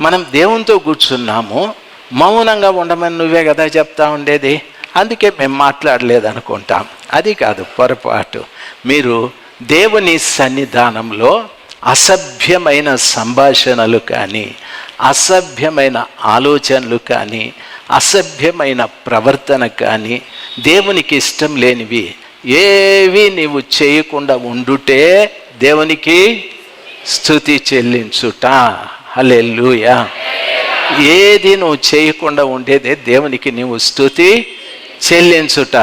మనం దేవునితో కూర్చున్నాము మౌనంగా ఉండమని నువ్వే కదా చెప్తా ఉండేది. అందుకే మేము మాట్లాడలేదు అనుకుంటాం అది కాదు పొరపాటు. మీరు దేవుని సన్నిధానంలో అసభ్యమైన సంభాషణలు కానీ అసభ్యమైన ఆలోచనలు కానీ అసభ్యమైన ప్రవర్తన కానీ దేవునికి ఇష్టం లేనివి ఏవి నీవు చేయకుండా ఉండుటే దేవునికి స్థుతి చెల్లించుట. హల్లెలూయా. ఏది నువ్వు చేయకుండా ఉండేదే దేవునికి నీవు స్థుతి చెల్లించుట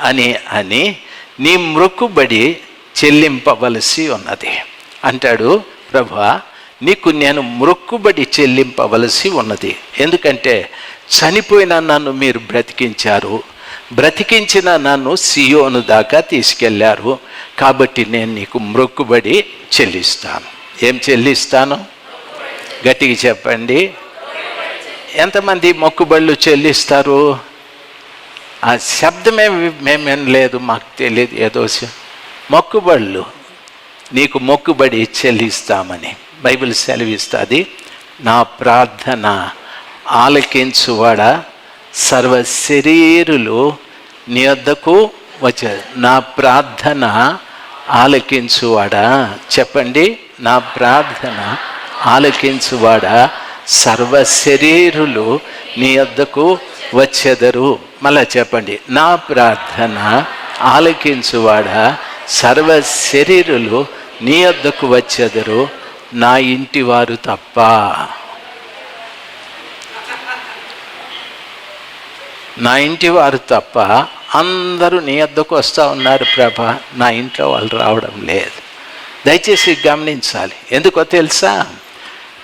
అని అని నీ మృక్కుబడి చెల్లింపవలసి ఉన్నది. అంటాడు ప్రభా నీకు నేను మృక్కుబడి చెల్లింపవలసి ఉన్నది. ఎందుకంటే చనిపోయిన నన్ను మీరు బ్రతికించారు. బ్రతికించిన నన్ను సియోను దాకా తీసుకెళ్ళారు. కాబట్టి నేను నీకు మృక్కుబడి చెల్లిస్తాను. ఏం చెల్లిస్తాను? గట్టిగా చెప్పండి. ఎంతమంది మొక్కుబళ్ళు చెల్లిస్తారు? ఆ శబ్దమే మేమేం లేదు మాకు తెలియదు ఏదో మొక్కుబళ్ళు నీకు మొక్కుబడి చెల్లిస్తామని బైబిల్ సెలవిస్తుంది. నా ప్రార్థన ఆలకించువాడా? సర్వ శరీరులు నీ వద్దకు వచ్చే నా ప్రార్థన ఆలకించువాడా? చెప్పండి. నా ప్రార్థన ఆలకించువాడా? సర్వ శరీరులు నీ వద్దకు వచ్చెదరు. మళ్ళా చెప్పండి నా ప్రార్థన ఆలకించువాడా? సర్వ శరీరులు నీ వద్దకు వచ్చెదరు నా ఇంటి వారు తప్ప. నా ఇంటి వారు తప్ప అందరూ నీ వద్దకు వస్తూ ఉన్నారు ప్రభ. నా ఇంట్లో వాళ్ళు రావడం లేదు. దయచేసి గమనించాలి. ఎందుకో తెలుసా?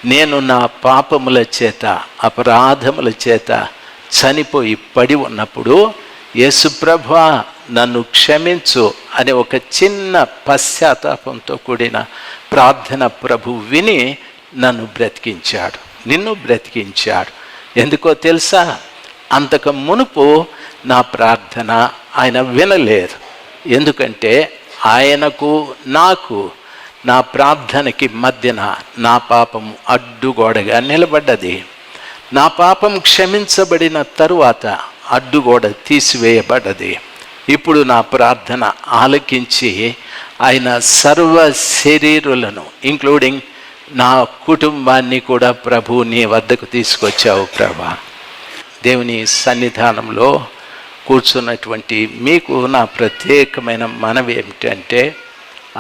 నేను నా పాపముల చేత అపరాధముల చేత చనిపోయి పడి ఉన్నప్పుడు యేసుప్రభా నన్ను క్షమించు అనే ఒక చిన్న పశ్చాత్తాపంతో కూడిన ప్రార్థన ప్రభు విని నన్ను బ్రతికించాడు. నిన్ను బ్రతికించాడు. ఎందుకో తెలుసా? అంతకు మునుపు నా ప్రార్థన ఆయన వినలేదు. ఎందుకంటే ఆయనకు నాకు నా ప్రార్థనకి మధ్యన నా పాపం అడ్డుగోడగా నిలబడ్డది. నా పాపం క్షమించబడిన తరువాత అడ్డుగోడ తీసివేయబడ్డది. ఇప్పుడు నా ప్రార్థన ఆలకించి ఆయన సర్వ శరీరులను ఇంక్లూడింగ్ నా కుటుంబాన్ని కూడా ప్రభు నీ వద్దకు తీసుకొచ్చావు ప్రభా. దేవుని సన్నిధానంలో కూర్చున్నటువంటి మీకు నా ప్రత్యేకమైన మనవి ఏమిటంటే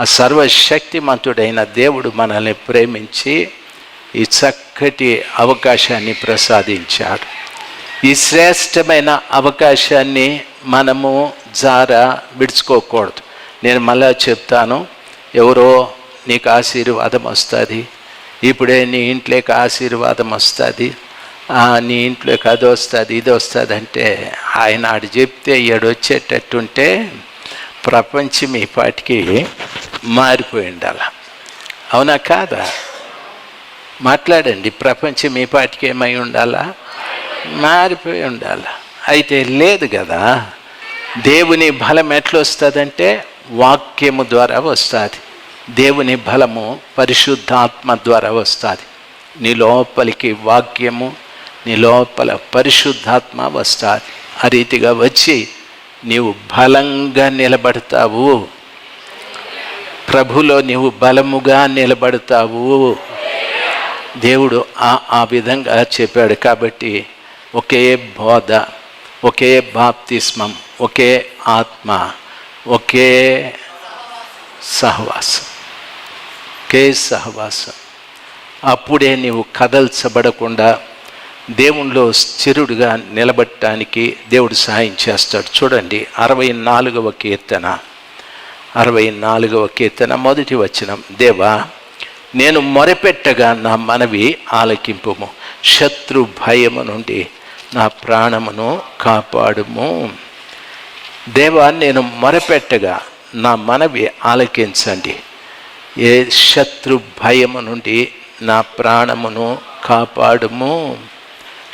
ఆ సర్వశక్తిమంతుడైన దేవుడు మనల్ని ప్రేమించి ఈ చక్కటి అవకాశాన్ని ప్రసాదించాడు. ఈ శ్రేష్టమైన అవకాశాన్ని మనము జార విడుచుకోకూడదు. నేను మళ్ళా చెప్తాను ఎవరో నీకు ఆశీర్వాదం వస్తుంది ఇప్పుడే నీ ఇంట్లోకి ఆశీర్వాదం వస్తుంది నీ ఇంట్లోకి అది వస్తుంది ఇది వస్తుంది అంటే ఆయన ఆడు చెప్తే ఏడొచ్చేటట్టుంటే ప్రపంచం ఈ పాటికి మారిపోయి ఉండాలి అవునా కాదా? మాట్లాడండి ప్రపంచం ఈ పాటికి ఏమై ఉండాలా? మారిపోయి ఉండాలా. అయితే లేదు కదా దేవుని బలం ఎట్లా వస్తుందంటే వాక్యము ద్వారా వస్తుంది. దేవుని బలము పరిశుద్ధాత్మ ద్వారా వస్తుంది. నీ లోపలికి వాక్యము నీ లోపల పరిశుద్ధాత్మ వస్తుంది. ఆ రీతిగా వచ్చి నీవు బలంగా నిలబడతావు. ప్రభులో నీవు బలముగా నిలబడతావు. దేవుడు ఆ ఆ విధంగా చెప్పాడు కాబట్టి ఒకే బోధ ఒకే బాప్తిస్మం ఒకే ఆత్మ ఒకే సహవాసం ఒకే సహవాసం. అప్పుడే నీవు కదల్చబడకుండా దేవునిలో స్థిరుడుగా నిలబట్టడానికి దేవుడు సహాయం చేస్తాడు. చూడండి అరవై నాలుగవ కీర్తన. అరవై నాలుగవ కీర్తన మొదటి వచనం. దేవా నేను మొరపెట్టగా నా మనవి ఆలకింపుము. శత్రు భయము నుండి నా ప్రాణమును కాపాడుము. దేవా నేను మొరపెట్టగా నా మనవి ఆలకించండి. ఏ శత్రు భయము నుండి నా ప్రాణమును కాపాడుము.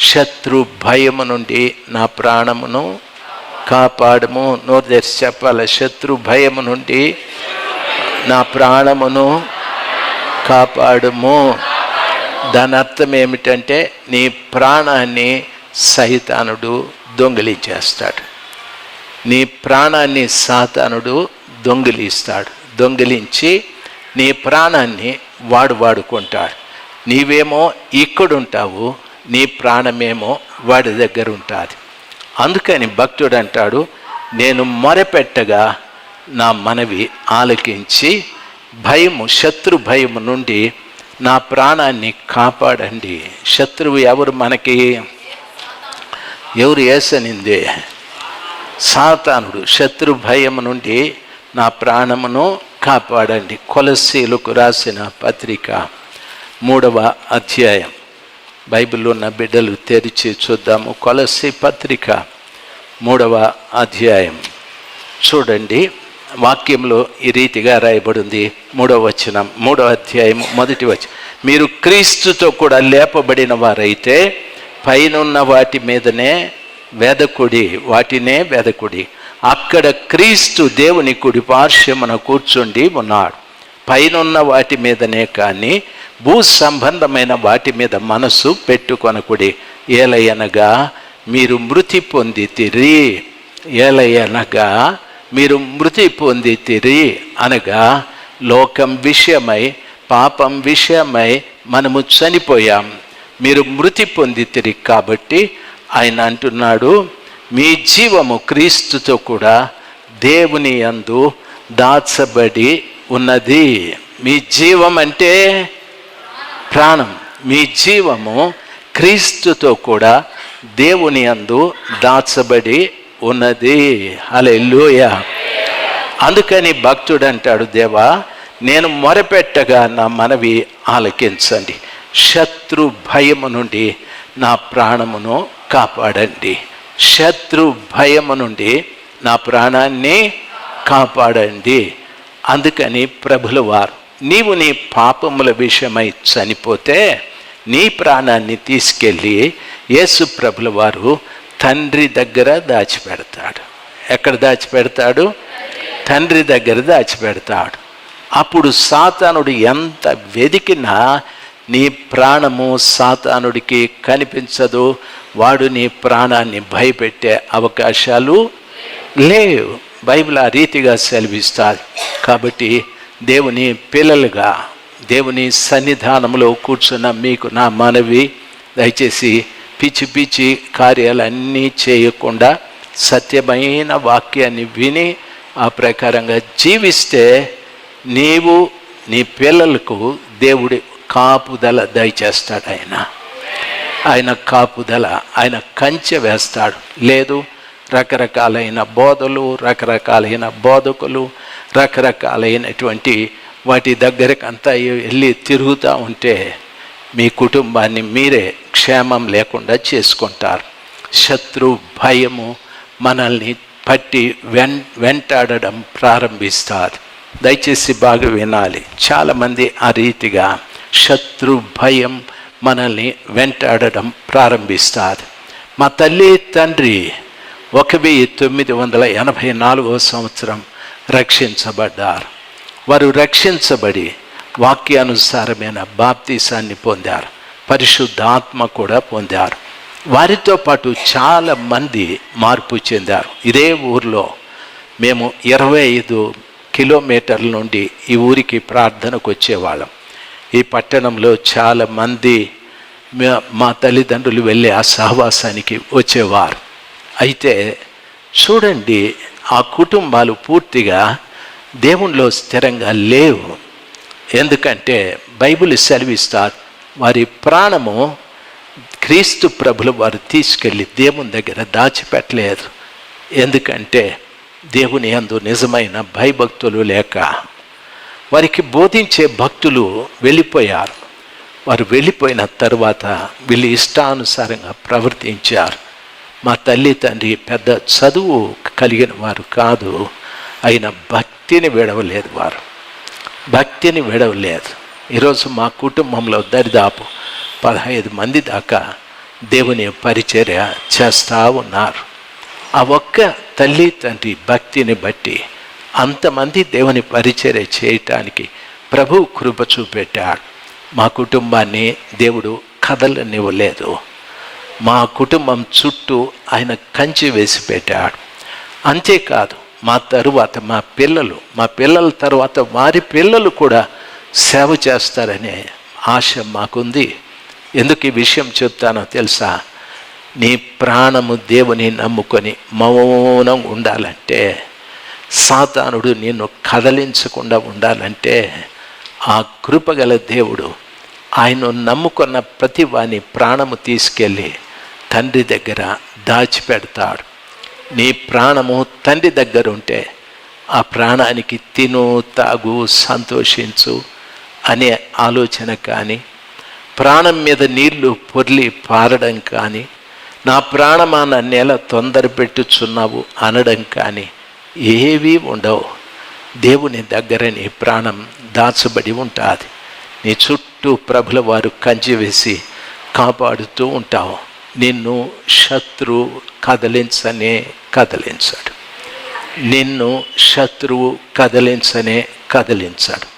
శత్రు భయము నుండి నా ప్రాణమును కాపాడము. నోరు తెరిచి చెప్పాలి శత్రు భయము నుండి నా ప్రాణమును కాపాడము. దాని అర్థం ఏమిటంటే నీ ప్రాణాన్ని సైతానుడు దొంగిలించేస్తాడు నీ ప్రాణాన్ని సాతానుడు దొంగిలిస్తాడు. దొంగిలించి నీ ప్రాణాన్ని వాడు వాడుకుంటాడు. నీవేమో ఇక్కడుంటావు నీ ప్రాణమేమో వాడి దగ్గర ఉంటుంది అందుకని భక్తుడు అంటాడు నేను మొరపెట్టగా నా మనవి ఆలకించి భయము శత్రు భయము నుండి నా ప్రాణాన్ని కాపాడండి. శత్రువు ఎవరు మనకి? ఎవరు ఏసనింది? సాతానుడు శత్రు భయం నుండి నా ప్రాణమును కాపాడండి. కొలసీలకు రాసిన పత్రిక మూడవ అధ్యాయం. బైబిల్లో ఉన్న బిడ్డలు తెరిచి చూద్దాము. కొలసి పత్రిక మూడవ అధ్యాయం. చూడండి వాక్యంలో ఈ రీతిగా రాయబడింది. మూడవ వచనం మూడవ అధ్యాయం మొదటి వచనం మీరు క్రీస్తుతో కూడా లేపబడిన వారైతే పైనున్న వాటి మీదనే వేదకుడి వాటినే వేదకుడి. అక్కడ క్రీస్తు దేవుని కుడి పార్శ్వమున కూర్చుండి ఉన్నాడు. పైనున్న వాటి మీదనే కానీ భూ సంబంధమైన వాటి మీద మనసు పెట్టుకొనకుడి. ఏలయనగా మీరు మృతి పొందితిరి. ఏలయనగా మీరు మృతి పొందితిరి అనగా లోకం విషయమై పాపం విషయమై మనము చనిపోయాం. మీరు మృతి పొందితిరి కాబట్టి ఆయన అంటున్నాడు మీ జీవము క్రీస్తుతో కూడా దేవుని యందు దాచబడి ఉన్నది. మీ జీవం అంటే ప్రాణం. మీ జీవము క్రీస్తుతో కూడా దేవుని అందు దాచబడి ఉన్నది. అలెల్లుయ అందుకని భక్తుడు అంటాడు దేవా నేను మొరపెట్టగా నా మనవి ఆలకించండి. శత్రు భయము నుండి నా ప్రాణమును కాపాడండి. శత్రు భయము నుండి నా ప్రాణాన్ని కాపాడండి. అందుకని ప్రభుల వారు నీవు నీ పాపముల విషయమై చనిపోతే నీ ప్రాణాన్ని తీసుకెళ్ళి యేసు ప్రభుల వారు తండ్రి దగ్గర దాచిపెడతాడు. ఎక్కడ దాచిపెడతాడు? తండ్రి దగ్గర దాచిపెడతాడు. అప్పుడు సాతానుడు ఎంత వెదికినా నీ ప్రాణము సాతానుడికి కనిపించదు. వాడు నీ ప్రాణాన్ని భయపెట్టే అవకాశాలు లేవు. బైబిల్ ఆ రీతిగా సెలవిస్తారు కాబట్టి దేవుని పిల్లలుగా దేవుని సన్నిధానంలో కూర్చున్న మీకు నా మనవి దయచేసి పిచ్చి పిచ్చి కార్యాలన్నీ చేయకుండా సత్యమైన వాక్యాన్ని విని ఆ ప్రకారంగా జీవిస్తే నీవు నీ పిల్లలకు దేవుడి కాపుదల దయచేస్తాడు ఆయన. ఆయన కాపుదల ఆయన కంచె వేస్తాడు. లేదు రకరకాలైన బోధలు రకరకాలైన బోధకులు రకరకాలైనటువంటి వాటి దగ్గరకు అంతా వెళ్ళి తిరుగుతూ ఉంటే మీ కుటుంబాన్ని మీరే క్షేమం లేకుండా చేసుకుంటారు. శత్రు భయము మనల్ని పట్టి వెన్ వెంటాడడం ప్రారంభిస్తారు. దయచేసి బాగా వినాలి. చాలామంది ఆ రీతిగా శత్రు భయం మనల్ని వెంటాడడం ప్రారంభిస్తారు. మా తల్లి తండ్రి ఒక వెయ్యి తొమ్మిది వందల ఎనభై నాలుగో సంవత్సరం రక్షించబడ్డారు. వారు రక్షించబడి వాక్యానుసారమైన బాప్తీసాన్ని పొందారు. పరిశుద్ధాత్మ కూడా పొందారు. వారితో పాటు చాలా మంది మార్పు చెందారు. ఇదే ఊర్లో మేము ఇరవై ఐదు కిలోమీటర్ల నుండి ఈ ఊరికి ప్రార్థనకు వచ్చేవాళ్ళం. ఈ పట్టణంలో చాలా మంది మా- మా తల్లిదండ్రులు వెళ్ళి ఆ సహవాసానికి వచ్చేవారు. అయితే చూడండి ఆ కుటుంబాలు పూర్తిగా దేవునిలో స్థిరంగా లేవు. ఎందుకంటే బైబిల్ సెలవిస్తారు వారి ప్రాణము క్రీస్తు ప్రభులు వారు తీసుకెళ్ళి దేవుని దగ్గర దాచిపెట్టలేదు. ఎందుకంటే దేవుని యందు నిజమైన భయభక్తులు లేక వారికి బోధించే భక్తులు వెళ్ళిపోయారు. వారు వెళ్ళిపోయిన తర్వాత వీళ్ళు ఇష్టానుసారంగా ప్రవర్తించారు. మా తల్లి తండ్రి పెద్ద చదువు కలిగిన వారు కాదు అయిన భక్తి భక్తిని విడవలేదు వారు. భక్తిని విడవలేదు. ఈరోజు మా కుటుంబంలో దరిదాపు పదహైదు మంది దాకా దేవుని పరిచర్య చేస్తూ ఉన్నారు. ఆ ఒక్క తల్లి తండ్రి భక్తిని బట్టి అంతమంది దేవుని పరిచర్య చేయటానికి ప్రభు కృప చూపెట్టాడు. మా కుటుంబాన్ని దేవుడు కదలనివ్వలేదు. మా కుటుంబం చుట్టూ ఆయన కంచి వేసి పెట్టాడు. అంతేకాదు మా తరువాత మా పిల్లలు మా పిల్లల తర్వాత వారి పిల్లలు కూడా సేవ చేస్తారనే ఆశ మాకుంది. ఎందుకు ఈ విషయం చెప్తానో తెలుసా? నీ ప్రాణము దేవుని నమ్ముకొని మౌనం ఉండాలంటే సాతానుడు నిన్ను కదలించకుండా ఉండాలంటే ఆ కృపగల దేవుడు ఆయన నమ్ముకున్న ప్రతి వాని ప్రాణము తీసుకెళ్ళి తండ్రి దగ్గర దాచిపెడతాడు. నీ ప్రాణము తండ్రి దగ్గర ఉంటే ఆ ప్రాణానికి తిను తాగు సంతోషించు అనే ఆలోచన కానీ ప్రాణం మీద నీళ్ళు పొర్లి పారడం కానీ నా ప్రాణమా నేల తొందర పెట్టుచున్నావు అనడం కానీ ఏవీ ఉండవు. దేవుని దగ్గర నీ ప్రాణం దాచబడి ఉంటుంది. నీ చుట్టూ ప్రభుల వారు కంచి వేసి కాపాడుతూ ఉంటావు. నిన్ను శత్రువు కదలించనే కదలించాడు. నిన్ను శత్రువు కదలించనే కదిలించాడు.